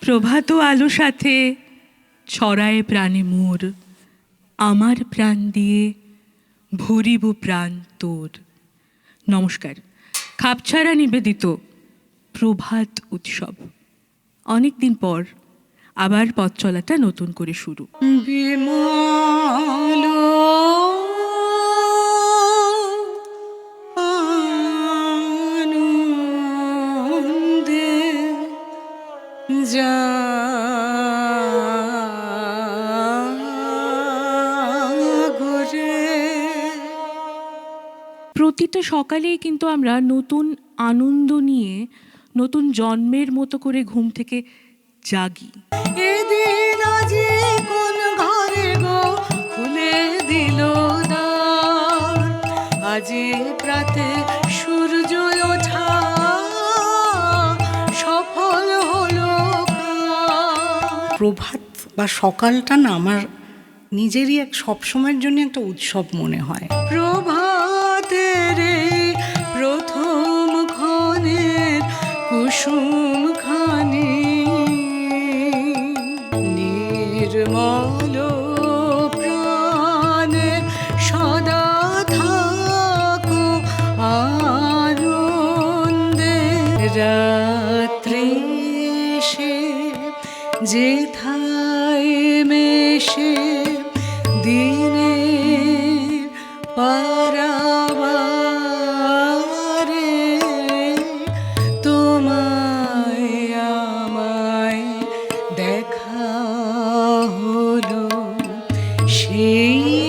প্রভাত আলো সাথে ছড়ায় প্রাণে মোর। আমার প্রাণ দিয়ে ভরিব প্রাণ তোর। নমস্কার। খাপছাড়া নিবেদিত প্রভাত উৎসব। অনেক দিন পর আবার পথ চলাটা নতুন করে শুরু। বিমল প্রতিটা সকালেই কিন্তু আমরা নতুন আনন্দ নিয়ে নতুন জন্মের মতো করে ঘুম থেকে জাগি। এদিন আজি কোন ঘরে গো খুলে দিল আজি প্রাতে প্রভাত বা সকালটা না আমার নিজেরই এক সবসময়ের জন্য একটা উৎসব মনে হয়। প্রভাতের প্রথম ক্ষণের কুসুম খানি নির্মল যেথায় মেশে দিনে পারাবারে তোমায় আমায় দেখা হলো সেই